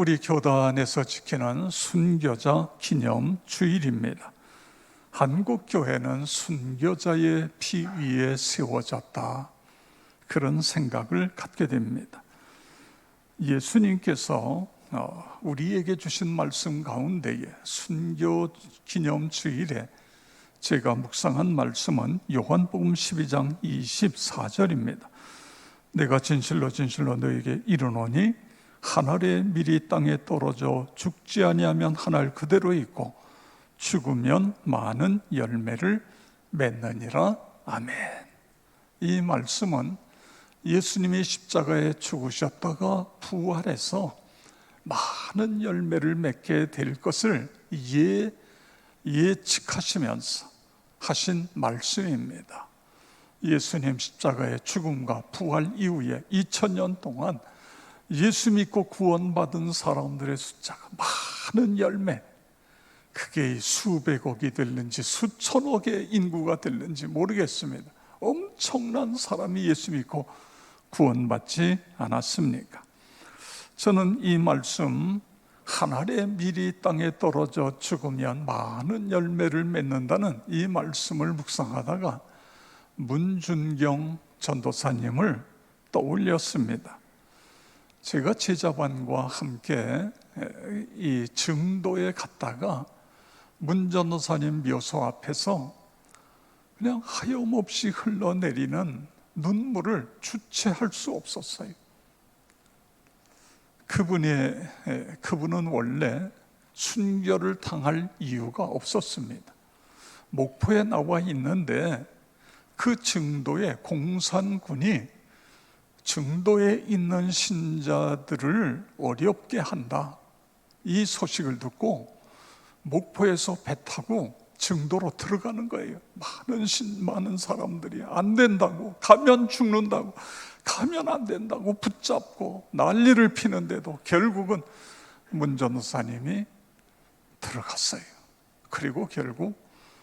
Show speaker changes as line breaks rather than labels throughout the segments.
우리 교단에서 지키는 순교자 기념 주일입니다. 한국 교회는 순교자의 피 위에 세워졌다. 그런 생각을 갖게 됩니다. 예수님께서 어, 우리에게 주신 말씀 가운데에 순교 기념 주일에 제가 묵상한 말씀은 요한복음 12장 24절입니다. 내가 진실로 진실로 너에게 이르노니 한 알의 밀이 땅에 떨어져 죽지 아니하면 한 알 그대로 있고 죽으면 많은 열매를 맺느니라 아멘. 이 말씀은 예수님이 십자가에 죽으셨다가 부활해서 많은 열매를 맺게 될 것을 예, 예측하시면서 하신 말씀입니다. 예수님 십자가의 죽음과 부활 이후에 2000년 동안 예수 믿고 구원받은 사람들의 숫자가 많은 열매, 그게 수백억이 됐는지 수천억의 인구가 됐는지 모르겠습니다. 엄청난 사람이 예수 믿고 구원받지 않았습니까? 저는 이 말씀 한 알의 밀이 땅에 떨어져 죽으면 많은 열매를 맺는다는 이 말씀을 묵상하다가 문준경 전도사님을 떠올렸습니다. 제가 제자반과 함께 이 증도에 갔다가 문 전도사님 묘소 앞에서 그냥 하염없이 흘러내리는 눈물을 주체할 수 없었어요. 그분의 그분은 원래 순교를 당할 이유가 없었습니다. 목포에 나와 있는데 그 증도에 공산군이 증도에 있는 신자들을 어렵게 한다. 이 소식을 듣고 목포에서 배 타고 증도로 들어가는 거예요. 많은 신, 많은 사람들이 안 된다고, 가면 죽는다고, 가면 안 된다고 붙잡고 난리를 피는데도 결국은 문 전도사님이 들어갔어요. 그리고 결국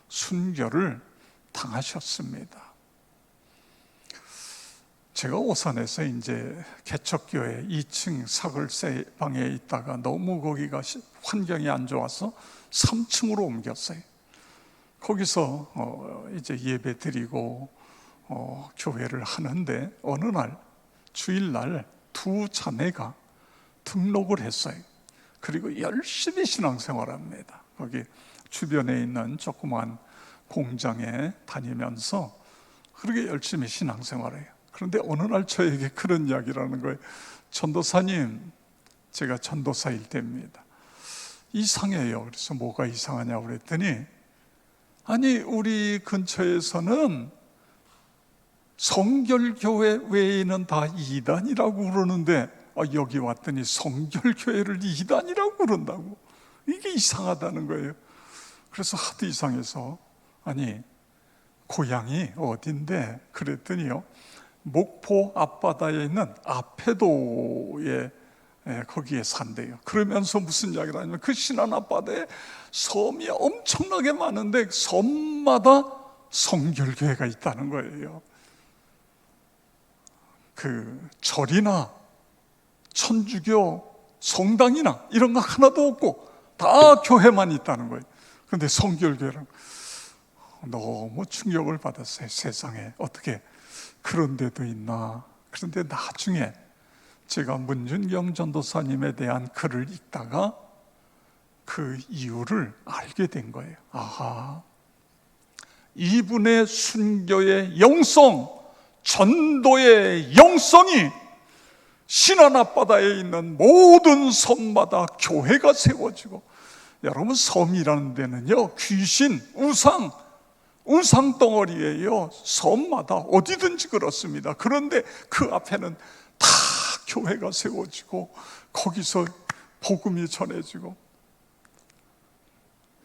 순교를 당하셨습니다. 제가 오산에서 이제 개척교회 2층 사글세 방에 있다가 너무 거기가 환경이 안 좋아서 3층으로 옮겼어요. 거기서 어 이제 예배 드리고 어 교회를 하는데 어느 날 주일날 두 자매가 등록을 했어요. 그리고 열심히 신앙생활합니다. 거기 주변에 있는 조그만 공장에 다니면서 그렇게 열심히 신앙생활해요. 그런데 어느 날 저에게 그런 이야기라는 거예요. 전도사님, 제가 전도사일 때입니다. 이상해요. 그래서 뭐가 이상하냐고 그랬더니 아니 우리 근처에서는 성결교회 외에는 다 이단이라고 그러는데 아, 여기 왔더니 성결교회를 이단이라고 그런다고 이게 이상하다는 거예요. 그래서 하도 이상해서 아니 고향이 어딘데 그랬더니요 목포 앞바다에 있는 아페도에 예, 거기에 산대요. 그러면서 무슨 이야기를 하냐면 그 신안 앞바다에 섬이 엄청나게 많은데 섬마다 성결교회가 있다는 거예요. 그 절이나 천주교 성당이나 이런 거 하나도 없고 다 교회만 있다는 거예요. 그런데 성결교회는 너무 충격을 받았어요. 세상에 어떻게 그런 데도 있나. 그런데 나중에 제가 문준경 전도사님에 대한 글을 읽다가 그 이유를 알게 된 거예요. 아하. 이분의 순교의 영성, 전도의 영성이 신안 앞바다에 있는 모든 섬마다 교회가 세워지고 여러분 섬이라는 데는요 귀신, 우상, 우상 덩어리예요. 섬마다 어디든지 그렇습니다. 그런데 그 앞에는 다 교회가 세워지고 거기서 복음이 전해지고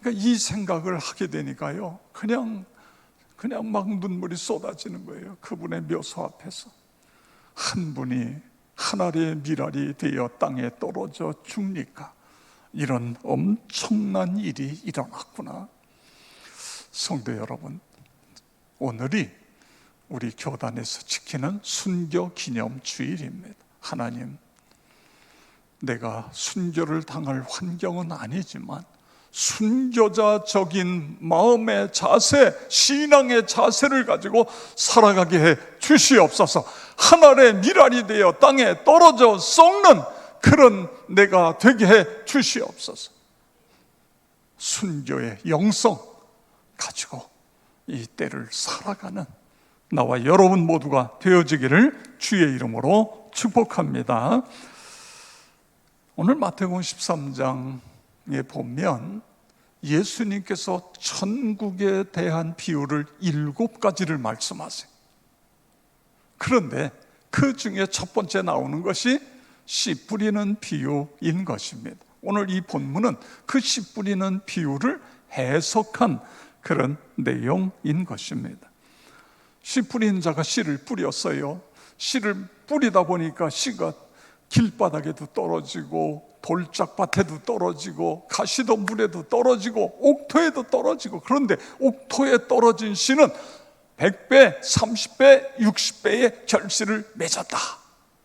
그러니까 이 생각을 하게 되니까요. 그냥 그냥 막 눈물이 쏟아지는 거예요. 그분의 묘소 앞에서 한 분이 하나의 미랄이 되어 땅에 떨어져 죽니까 이런 엄청난 일이 일어났구나. 성도 여러분, 오늘이 우리 교단에서 지키는 순교 기념 주일입니다. 하나님, 내가 순교를 당할 환경은 아니지만 순교자적인 마음의 자세, 신앙의 자세를 가지고 살아가게 해 주시옵소서. 하늘의 미랄이 되어 땅에 떨어져 썩는 그런 내가 되게 해 주시옵소서. 순교의 영성 가지고 이 때를 살아가는 나와 여러분 모두가 되어지기를 주의 이름으로 축복합니다. 오늘 마태복음 13장에 보면 예수님께서 천국에 대한 비유를 일곱 가지를 말씀하세요. 그런데 그 중에 첫 번째 나오는 것이 씨 뿌리는 비유인 것입니다. 오늘 이 본문은 그 씨 뿌리는 비유를 해석한 그런 내용인 것입니다. 씨 뿌리는 자가 씨를 뿌렸어요. 씨를 뿌리다 보니까 씨가 길바닥에도 떨어지고 돌짝밭에도 떨어지고 가시덤불에도 떨어지고 옥토에도 떨어지고 그런데 옥토에 떨어진 씨는 100배, 30배, 60배의 결실을 맺었다.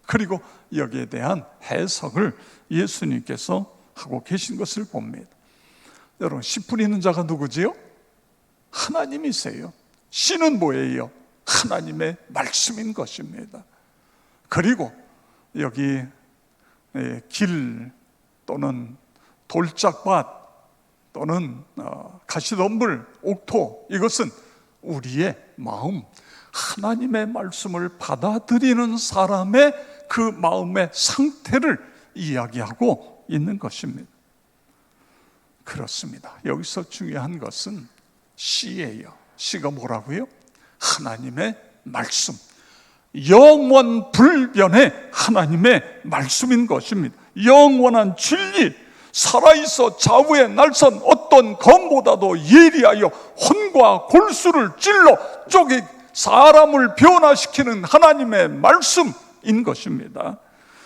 그리고 여기에 대한 해석을 예수님께서 하고 계신 것을 봅니다. 여러분, 씨 뿌리는 자가 누구지요? 하나님이세요. 씨는 뭐예요? 하나님의 말씀인 것입니다. 그리고 여기 예, 길 또는 돌짝밭 또는 어, 가시덤불, 옥토 이것은 우리의 마음, 하나님의 말씀을 받아들이는 사람의 그 마음의 상태를 이야기하고 있는 것입니다. 그렇습니다. 여기서 중요한 것은 씨예요. 씨가 뭐라고요? 하나님의 말씀. 영원 불변의 하나님의 말씀인 것입니다. 영원한 진리, 살아있어 좌우에 날선 어떤 검보다도 예리하여 혼과 골수를 찔러 쪼개 사람을 변화시키는 하나님의 말씀인 것입니다.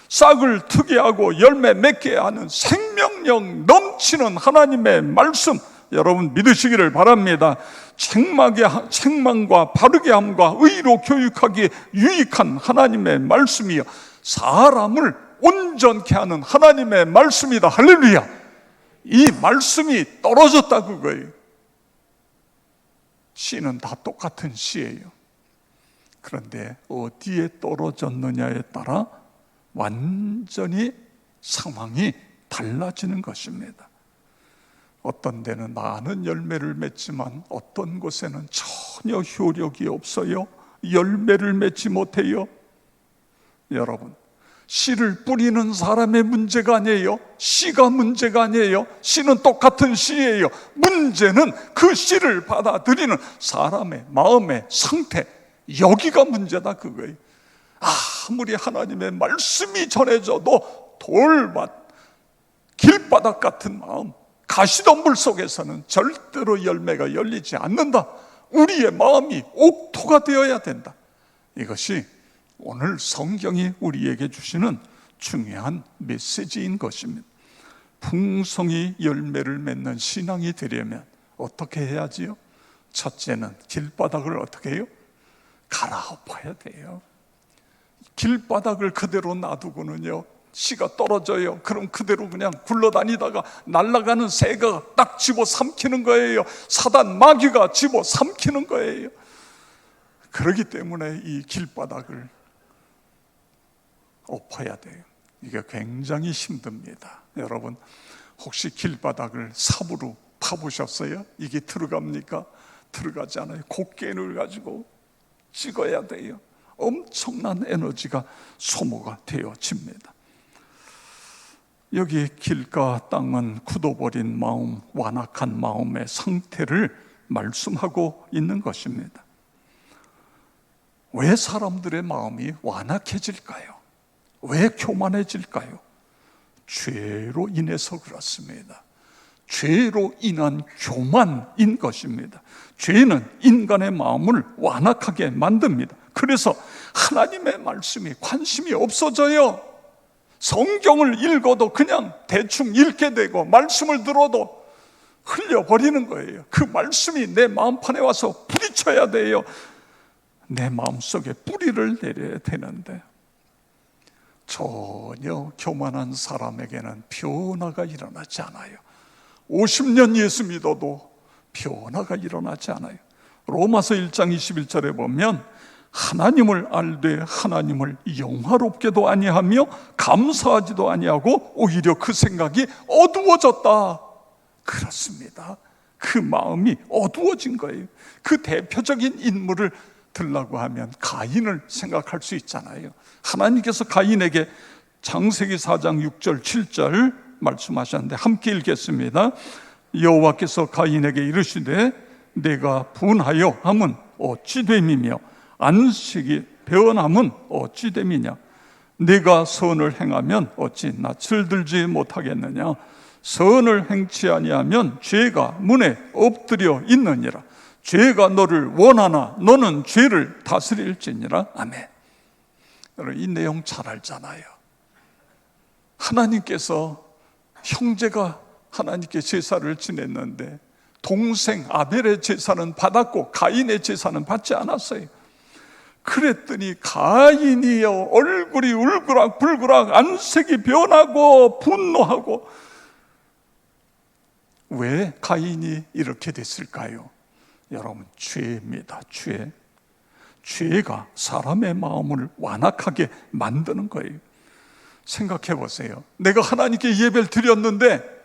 싹을 트게 하고 열매 맺게 하는 생명력 넘치는 하나님의 말씀 여러분 믿으시기를 바랍니다. 책망의, 책망과 바르게 함과 의로 교육하기에 유익한 하나님의 말씀이요. 사람을 온전케 하는 하나님의 말씀이다. 할렐루야. 이 말씀이 떨어졌다 그거예요. 씨는 다 똑같은 씨예요. 그런데 어디에 떨어졌느냐에 따라 완전히 상황이 달라지는 것입니다. 어떤 데는 많은 열매를 맺지만 어떤 곳에는 전혀 효력이 없어요. 열매를 맺지 못해요. 여러분, 씨를 뿌리는 사람의 문제가 아니에요. 씨가 문제가 아니에요. 씨는 똑같은 씨예요. 문제는 그 씨를 받아들이는 사람의 마음의 상태. 여기가 문제다 그거예요. 아무리 하나님의 말씀이 전해져도 돌밭, 길바닥 같은 마음, 가시덤불 속에서는 절대로 열매가 열리지 않는다. 우리의 마음이 옥토가 되어야 된다. 이것이 오늘 성경이 우리에게 주시는 중요한 메시지인 것입니다. 풍성히 열매를 맺는 신앙이 되려면 어떻게 해야지요? 첫째는 길바닥을 어떻게 해요? 갈아엎어야 돼요. 길바닥을 그대로 놔두고는요, 씨가 떨어져요. 그럼 그대로 그냥 굴러다니다가 날아가는 새가 딱 집어 삼키는 거예요. 사단 마귀가 집어 삼키는 거예요. 그러기 때문에 이 길바닥을 엎어야 돼요. 이게 굉장히 힘듭니다. 여러분, 혹시 길바닥을 삽으로 파보셨어요? 이게 들어갑니까? 들어가지 않아요. 곡괭이를 가지고 찍어야 돼요. 엄청난 에너지가 소모가 되어집니다. 여기 길과 땅은 굳어버린 마음, 완악한 마음의 상태를 말씀하고 있는 것입니다. 왜 사람들의 마음이 완악해질까요? 왜 교만해질까요? 죄로 인해서 그렇습니다. 죄로 인한 교만인 것입니다. 죄는 인간의 마음을 완악하게 만듭니다. 그래서 하나님의 말씀이 관심이 없어져요. 성경을 읽어도 그냥 대충 읽게 되고 말씀을 들어도 흘려버리는 거예요. 그 말씀이 내 마음판에 와서 부딪혀야 돼요. 내 마음속에 뿌리를 내려야 되는데 전혀 교만한 사람에게는 변화가 일어나지 않아요. 50년 예수 믿어도 변화가 일어나지 않아요. 로마서 1장 21절에 보면 하나님을 알되 하나님을 영화롭게도 아니하며 감사하지도 아니하고 오히려 그 생각이 어두워졌다. 그렇습니다. 그 마음이 어두워진 거예요. 그 대표적인 인물을 들라고 하면 가인을 생각할 수 있잖아요. 하나님께서 가인에게 장세기 4장 6절 7절 말씀하셨는데 함께 읽겠습니다. 여호와께서 가인에게 이르시되 내가 분하여 함은 어찌 됨이며 안식이 변함은 어찌 됨이냐? 내가 선을 행하면 어찌 낯을 들지 못하겠느냐? 선을 행치 아니하면 죄가 문에 엎드려 있느니라. 죄가 너를 원하나 너는 죄를 다스릴지니라. 아멘. 여러분 이 내용 잘 알잖아요. 하나님께서 형제가 하나님께 제사를 지냈는데 동생 아벨의 제사는 받았고 가인의 제사는 받지 않았어요. 그랬더니 가인이요 얼굴이 울그락 불그락 안색이 변하고 분노하고 왜 가인이 이렇게 됐을까요? 여러분 죄입니다. 죄. 죄가 사람의 마음을 완악하게 만드는 거예요. 생각해 보세요. 내가 하나님께 예배를 드렸는데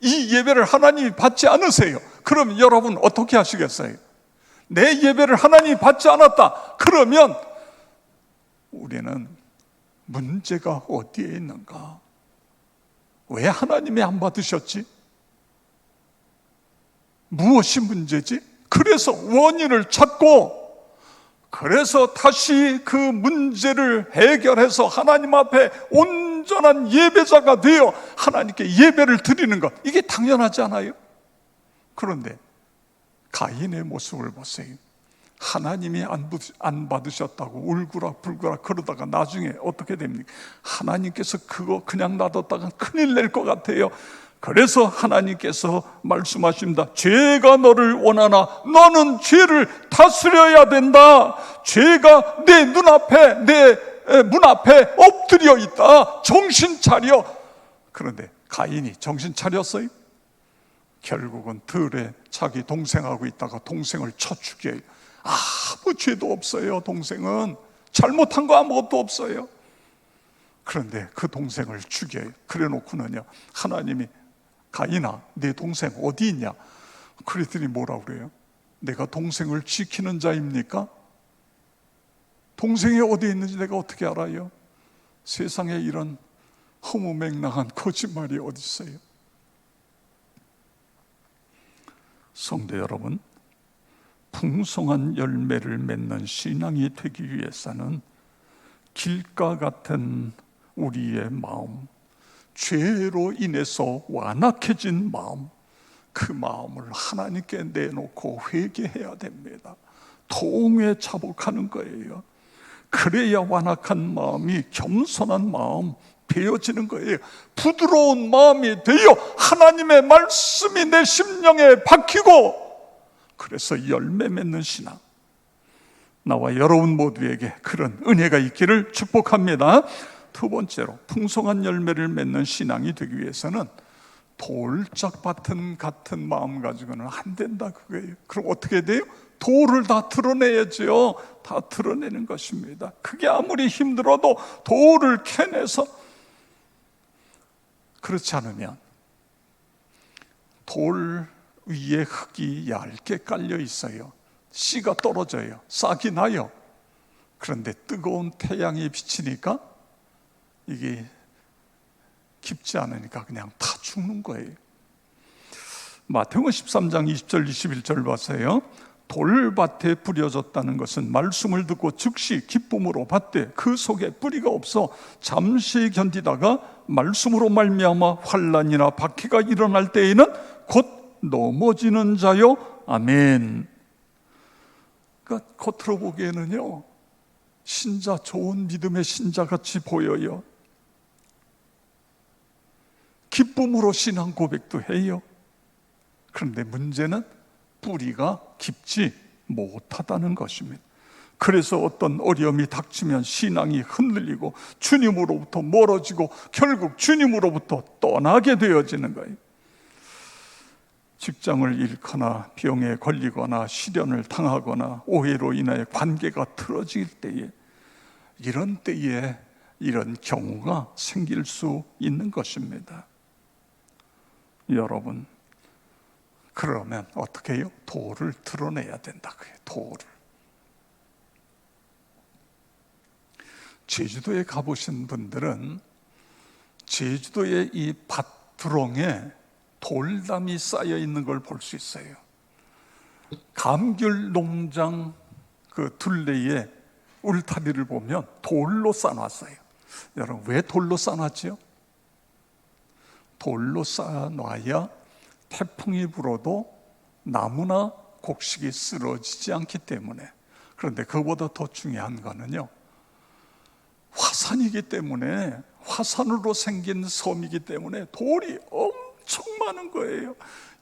이 예배를 하나님이 받지 않으세요. 그럼 여러분 어떻게 하시겠어요? 내 예배를 하나님이 받지 않았다. 그러면 우리는 문제가 어디에 있는가? 왜 하나님이 안 받으셨지? 무엇이 문제지? 그래서 원인을 찾고 그래서 다시 그 문제를 해결해서 하나님 앞에 온전한 예배자가 되어 하나님께 예배를 드리는 것 이게 당연하지 않아요? 그런데 가인의 모습을 보세요. 하나님이 안, 받으셨다고 울구락 불구락 그러다가 나중에 어떻게 됩니까? 하나님께서 그거 그냥 놔뒀다가 큰일 낼 것 같아요. 그래서 하나님께서 말씀하십니다. 죄가 너를 원하나 너는 죄를 다스려야 된다. 죄가 내 눈앞에 내 문 앞에 엎드려 있다. 정신 차려. 그런데 가인이 정신 차렸어요? 결국은 들에 자기 동생하고 있다가 동생을 쳐 죽여요. 아무 죄도 없어요. 동생은 잘못한 거 아무것도 없어요. 그런데 그 동생을 죽여요. 그래 놓고는요. 하나님이 가인아, 내 동생 어디 있냐? 그랬더니 뭐라 그래요? 내가 동생을 지키는 자입니까? 동생이 어디 있는지 내가 어떻게 알아요? 세상에 이런 허무맹랑한 거짓말이 어디 있어요? 성도 여러분, 풍성한 열매를 맺는 신앙이 되기 위해서는 길가 같은 우리의 마음, 죄로 인해서 완악해진 마음, 그 마음을 하나님께 내놓고 회개해야 됩니다. 통에 자복하는 거예요. 그래야 완악한 마음이 겸손한 마음 되어지는 거예요. 부드러운 마음이 되어 하나님의 말씀이 내 심령에 박히고 그래서 열매 맺는 신앙. 나와 여러분 모두에게 그런 은혜가 있기를 축복합니다. 두 번째로 풍성한 열매를 맺는 신앙이 되기 위해서는 돌짝밭은 같은 마음 가지고는 안 된다 그거예요. 그럼 어떻게 돼요? 돌을 다 드러내야지요. 다 드러내는 것입니다. 그게 아무리 힘들어도 돌을 캐내서 그렇지 않으면 돌 위에 흙이 얇게 깔려 있어요. 씨가 떨어져요. 싹이 나요. 그런데 뜨거운 태양이 비치니까 이게 깊지 않으니까 그냥 다 죽는 거예요. 마태복음 13장 20절 21절 보세요. 돌밭에 뿌려졌다는 것은 말씀을 듣고 즉시 기쁨으로 받되 그 속에 뿌리가 없어 잠시 견디다가 말씀으로 말미암아 환란이나 박해가 일어날 때에는 곧 넘어지는 자요. 아멘. 그러니까 겉으로 보기에는요. 신자 좋은 믿음의 신자 같이 보여요. 기쁨으로 신앙 고백도 해요. 그런데 문제는 뿌리가 깊지 못하다는 것입니다. 그래서 어떤 어려움이 닥치면 신앙이 흔들리고 주님으로부터 멀어지고 결국 주님으로부터 떠나게 되어지는 거예요. 직장을 잃거나 병에 걸리거나 시련을 당하거나 오해로 인하여 관계가 틀어질 때에 이런 때에 이런 경우가 생길 수 있는 것입니다. 여러분, 그러면 어떻게 해요? 도를 드러내야 된다. 그게 도를. 제주도에 가보신 분들은 제주도의 이 밭두렁에 돌담이 쌓여 있는 걸 볼 수 있어요. 감귤 농장 그 둘레에 울타리를 보면 돌로 쌓아놨어요. 여러분, 왜 돌로 쌓아놨지요? 돌로 쌓아놔야 태풍이 불어도 나무나 곡식이 쓰러지지 않기 때문에. 그런데 그보다 더 중요한 거는요. 화산이기 때문에 화산으로 생긴 섬이기 때문에 돌이 엄청 많은 거예요.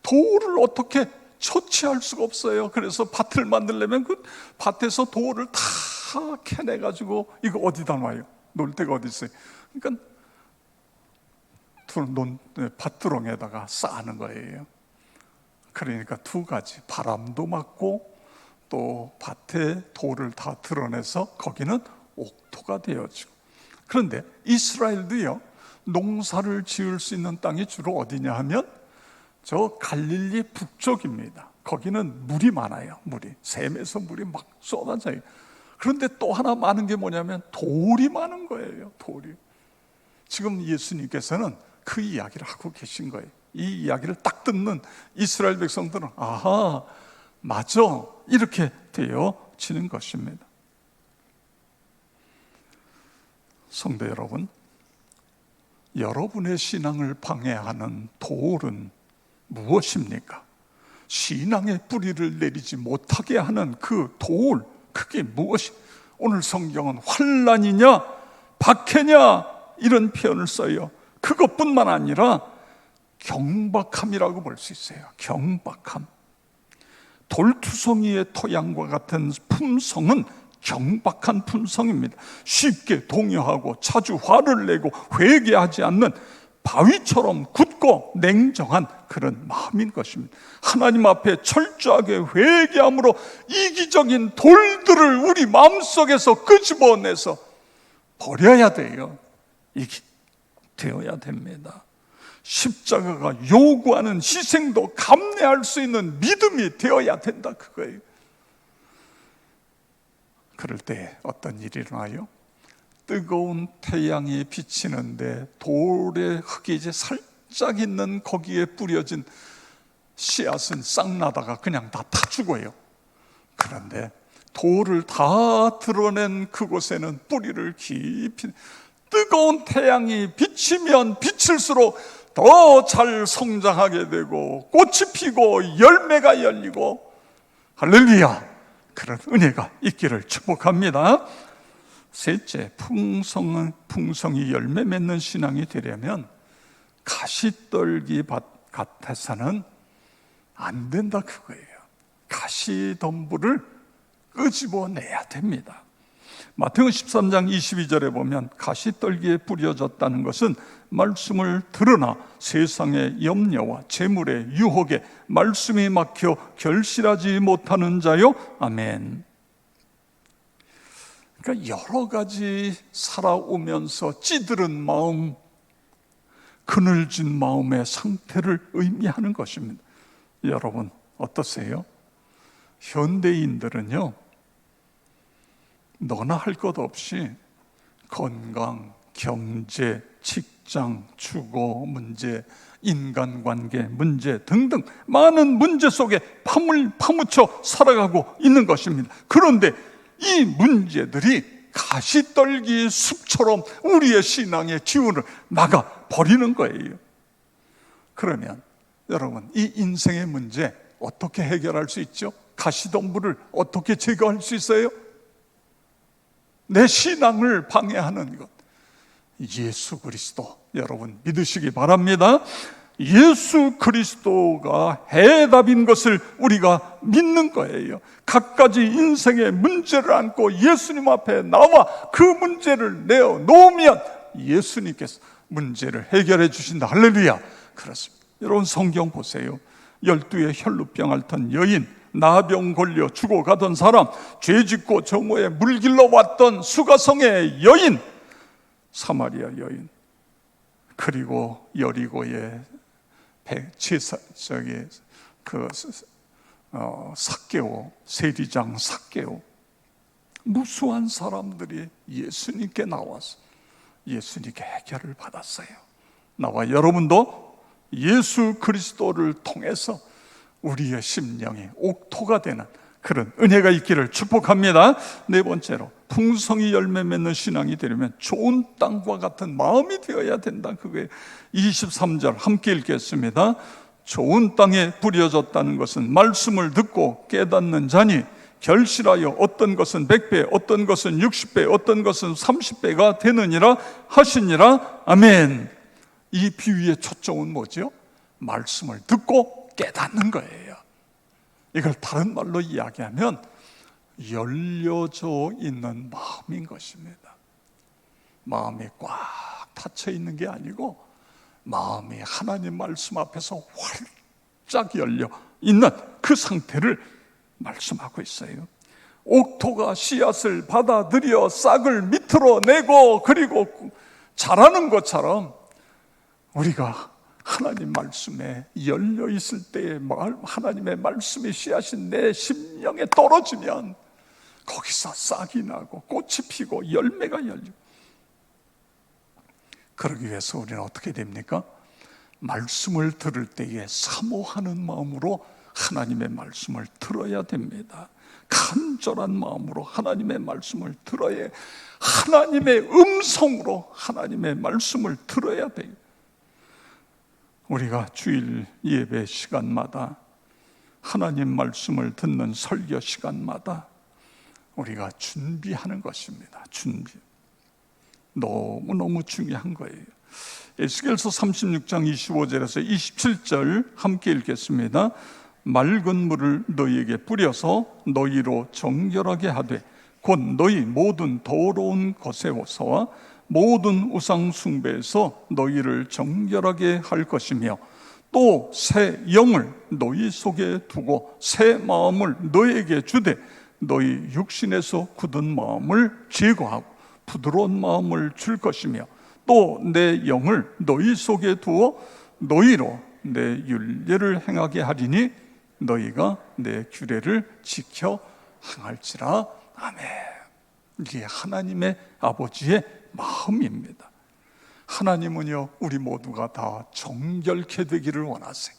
돌을 어떻게 처치할 수가 없어요. 그래서 밭을 만들려면 그 밭에서 돌을 다 캐내 가지고 이거 어디다 놔요? 놀 데가 어디 있어요? 그러니까 논, 네, 밭두렁에다가 쌓는 거예요. 그러니까 두 가지 바람도 맞고 또 밭에 돌을 다 드러내서 거기는 옥토가 되어지고 그런데 이스라엘도요 농사를 지을 수 있는 땅이 주로 어디냐 하면 저 갈릴리 북쪽입니다. 거기는 물이 많아요. 물이 샘에서 물이 막 쏟아져요. 그런데 또 하나 많은 게 뭐냐면 돌이 많은 거예요. 돌이. 지금 예수님께서는 그 이야기를 하고 계신 거예요. 이 이야기를 딱 듣는 이스라엘 백성들은 아하, 맞아. 이렇게 되어지는 것입니다. 성도 여러분, 여러분의 신앙을 방해하는 돌은 무엇입니까? 신앙의 뿌리를 내리지 못하게 하는 그 돌, 그게 무엇이? 오늘 성경은 환란이냐, 박해냐 이런 표현을 써요. 그것뿐만 아니라 경박함이라고 볼 수 있어요. 경박함. 돌투성이의 토양과 같은 품성은 경박한 품성입니다. 쉽게 동요하고 자주 화를 내고 회개하지 않는 바위처럼 굳고 냉정한 그런 마음인 것입니다. 하나님 앞에 철저하게 회개함으로 이기적인 돌들을 우리 마음속에서 끄집어내서 버려야 돼요. 이게 되어야 됩니다. 십자가가 요구하는 희생도 감내할 수 있는 믿음이 되어야 된다 그거예요. 그럴 때 어떤 일이 일어나요? 뜨거운 태양이 비치는데 돌의 흙이 이제 살짝 있는 거기에 뿌려진 씨앗은 싹나다가 그냥 다 타 죽어요. 그런데 돌을 다 드러낸 그곳에는 뿌리를 깊이 뜨거운 태양이 비치면 비칠수록 더 잘 성장하게 되고 꽃이 피고 열매가 열리고 할렐루야 그런 은혜가 있기를 축복합니다. 셋째, 풍성은 풍성이 열매 맺는 신앙이 되려면 가시떨기 밭 같아서는 안 된다 그거예요. 가시덤불을 끄집어내야 됩니다. 마태복음 13장 22절에 보면 가시떨기에 뿌려졌다는 것은 말씀을 들으나 세상의 염려와 재물의 유혹에 말씀이 막혀 결실하지 못하는 자요. 아멘. 그러니까 여러 가지 살아오면서 찌들은 마음, 그늘진 마음의 상태를 의미하는 것입니다. 여러분 어떠세요? 현대인들은요. 너나 할 것 없이 건강, 경제, 직장, 주거 문제, 인간관계 문제 등등 많은 문제 속에 파물 파묻혀 살아가고 있는 것입니다. 그런데 이 문제들이 가시떨기 숲처럼 우리의 신앙의 기운을 막아 버리는 거예요. 그러면 여러분 이 인생의 문제 어떻게 해결할 수 있죠? 가시덤불을 어떻게 제거할 수 있어요? 내 신앙을 방해하는 것. 예수 그리스도 여러분 믿으시기 바랍니다. 예수 그리스도가 해답인 것을 우리가 믿는 거예요. 갖가지 인생의 문제를 안고 예수님 앞에 나와 그 문제를 내어 놓으면 예수님께서 문제를 해결해 주신다. 할렐루야. 그렇습니다. 여러분 성경 보세요. 열두의 혈루병 앓던 여인, 나병 걸려 죽어가던 사람, 죄 짓고 정오에 물길러 왔던 수가성의 여인, 사마리아 여인, 그리고 여리고의 백치사 저기 그 어, 사개오 세리장 사개오 무수한 사람들이 예수님께 나와서 예수님께 해결을 받았어요. 나와 여러분도 예수 그리스도를 통해서 우리의 심령이 옥토가 되는 그런 은혜가 있기를 축복합니다. 네 번째로 풍성이 열매 맺는 신앙이 되려면 좋은 땅과 같은 마음이 되어야 된다. 그게 23절 함께 읽겠습니다. 좋은 땅에 뿌려졌다는 것은 말씀을 듣고 깨닫는 자니 결실하여 어떤 것은 100배, 어떤 것은 60배, 어떤 것은 30배가 되느니라 하시니라. 아멘. 이 비유의 초점은 뭐죠? 말씀을 듣고 깨닫는 거예요. 이걸 다른 말로 이야기하면 열려져 있는 마음인 것입니다. 마음이 꽉 닫혀 있는 게 아니고 마음이 하나님 말씀 앞에서 활짝 열려 있는 그 상태를 말씀하고 있어요. 옥토가 씨앗을 받아들여 싹을 밑으로 내고 그리고 자라는 것처럼 우리가 하나님 말씀에 열려 있을 때에 하나님의 말씀의 씨앗이 내 심령에 떨어지면 거기서 싹이 나고 꽃이 피고 열매가 열리고 그러기 위해서 우리는 어떻게 됩니까? 말씀을 들을 때에 사모하는 마음으로 하나님의 말씀을 들어야 됩니다. 간절한 마음으로 하나님의 말씀을 들어야 하나님의 음성으로 하나님의 말씀을 들어야 돼요. 우리가 주일 예배 시간마다 하나님 말씀을 듣는 설교 시간마다 우리가 준비하는 것입니다. 준비. 너무너무 중요한 거예요. 에스겔서 36장 25절에서 27절 함께 읽겠습니다. 맑은 물을 너희에게 뿌려서 너희로 정결하게 하되 곧 너희 모든 더러운 것에서와 모든 우상 숭배에서 너희를 정결하게 할 것이며 또 새 영을 너희 속에 두고 새 마음을 너희에게 주되 너희 육신에서 굳은 마음을 제거하고 부드러운 마음을 줄 것이며 또 내 영을 너희 속에 두어 너희로 내 윤례를 행하게 하리니 너희가 내 규례를 지켜 행할지라 아멘. 이게 하나님의 아버지의 마음입니다. 하나님은요, 우리 모두가 다 정결케 되기를 원하세요.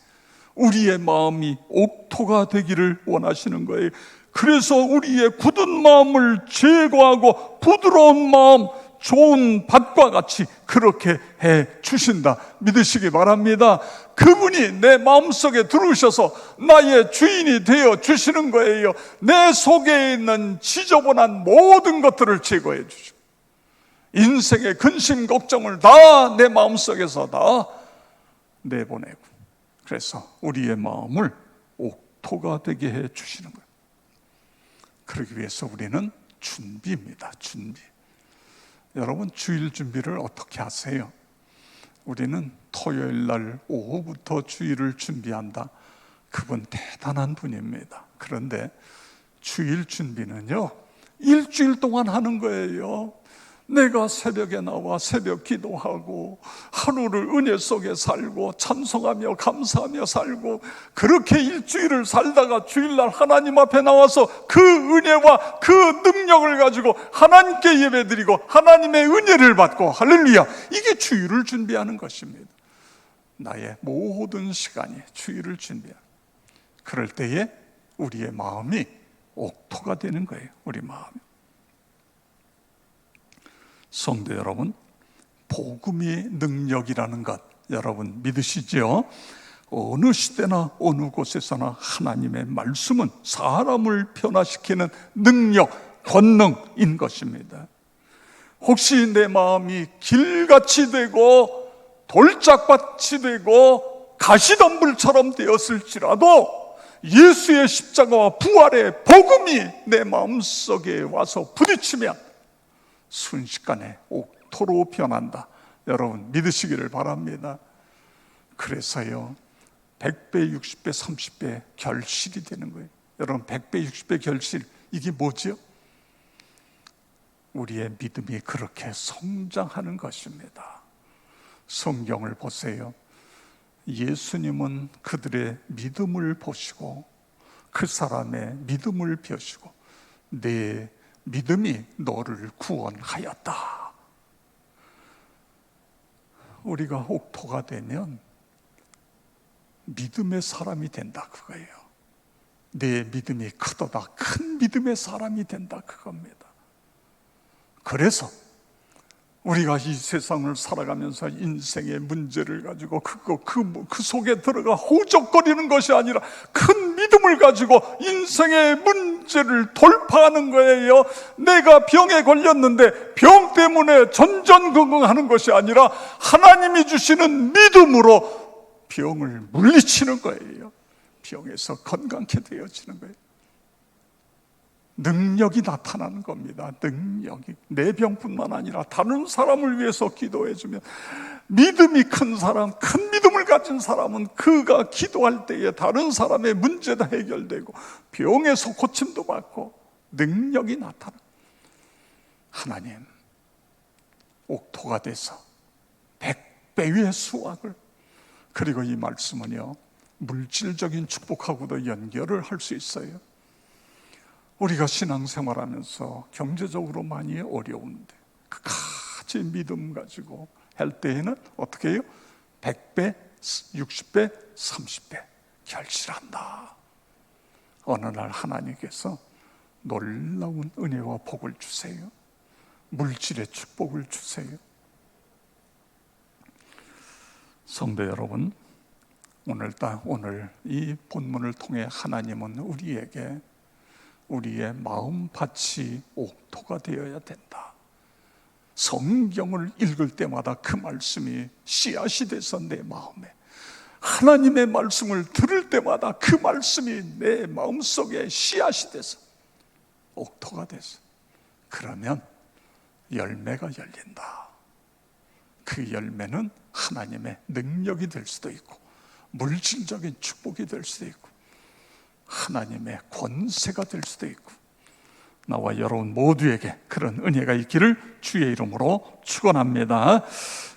우리의 마음이 옥토가 되기를 원하시는 거예요. 그래서 우리의 굳은 마음을 제거하고 부드러운 마음, 좋은 밭과 같이 그렇게 해 주신다. 믿으시기 바랍니다. 그분이 내 마음속에 들어오셔서 나의 주인이 되어 주시는 거예요. 내 속에 있는 지저분한 모든 것들을 제거해 주시고 인생의 근심 걱정을 다 내 마음속에서 다 내보내고 그래서 우리의 마음을 옥토가 되게 해 주시는 거예요. 그러기 위해서 우리는 준비입니다. 준비. 여러분 주일 준비를 어떻게 하세요? 우리는 토요일 날 오후부터 주일을 준비한다. 그분 대단한 분입니다. 그런데 주일 준비는요, 일주일 동안 하는 거예요. 내가 새벽에 나와 새벽 기도하고 하루를 은혜 속에 살고 찬송하며 감사하며 살고 그렇게 일주일을 살다가 주일날 하나님 앞에 나와서 그 은혜와 그 능력을 가지고 하나님께 예배드리고 하나님의 은혜를 받고 할렐루야 이게 주일을 준비하는 것입니다. 나의 모든 시간이 주일을 준비하는 그럴 때에 우리의 마음이 옥토가 되는 거예요. 우리 마음이. 성도 여러분, 복음의 능력이라는 것 여러분 믿으시죠? 어느 시대나 어느 곳에서나 하나님의 말씀은 사람을 변화시키는 능력, 권능인 것입니다. 혹시 내 마음이 길같이 되고 돌짝밭이 되고 가시덤불처럼 되었을지라도 예수의 십자가와 부활의 복음이 내 마음속에 와서 부딪히면 순식간에 옥토로 변한다. 여러분 믿으시기를 바랍니다. 그래서요. 100배, 60배, 30배 결실이 되는 거예요. 여러분 100배, 60배 결실 이게 뭐지요? 우리의 믿음이 그렇게 성장하는 것입니다. 성경을 보세요. 예수님은 그들의 믿음을 보시고 그 사람의 믿음을 벼시고 내 믿음이 너를 구원하였다. 우리가 옥토가 되면 믿음의 사람이 된다 그거예요. 내 믿음이 크도다 큰 믿음의 사람이 된다 그겁니다. 그래서 우리가 이 세상을 살아가면서 인생의 문제를 가지고 그거 그, 그 속에 들어가 호적거리는 것이 아니라 큰 믿음을 가지고 인생의 문제를 돌파하는 거예요. 내가 병에 걸렸는데 병 때문에 전전긍긍하는 것이 아니라 하나님이 주시는 믿음으로 병을 물리치는 거예요. 병에서 건강케 되어지는 거예요. 능력이 나타나는 겁니다. 능력이 내 병뿐만 아니라 다른 사람을 위해서 기도해 주면 믿음이 큰 사람, 큰 믿음을 가진 사람은 그가 기도할 때에 다른 사람의 문제도 해결되고 병에서 고침도 받고 능력이 나타나. 하나님 옥토가 돼서 백배의 수확을 그리고 이 말씀은요 물질적인 축복하고도 연결을 할 수 있어요. 우리가 신앙생활하면서 경제적으로 많이 어려운데 그까지 믿음 가지고 할 때에는 어떻게 해요? 100배, 60배, 30배 결실한다. 어느 날 하나님께서 놀라운 은혜와 복을 주세요. 물질의 축복을 주세요. 성도 여러분, 오늘 딱 오늘 이 본문을 통해 하나님은 우리에게 우리의 마음밭이 옥토가 되어야 된다. 성경을 읽을 때마다 그 말씀이 씨앗이 돼서 내 마음에 하나님의 말씀을 들을 때마다 그 말씀이 내 마음속에 씨앗이 돼서 옥토가 돼서 그러면 열매가 열린다. 그 열매는 하나님의 능력이 될 수도 있고 물질적인 축복이 될 수도 있고 하나님의 권세가 될 수도 있고 나와 여러분 모두에게 그런 은혜가 있기를 주의 이름으로 축원합니다.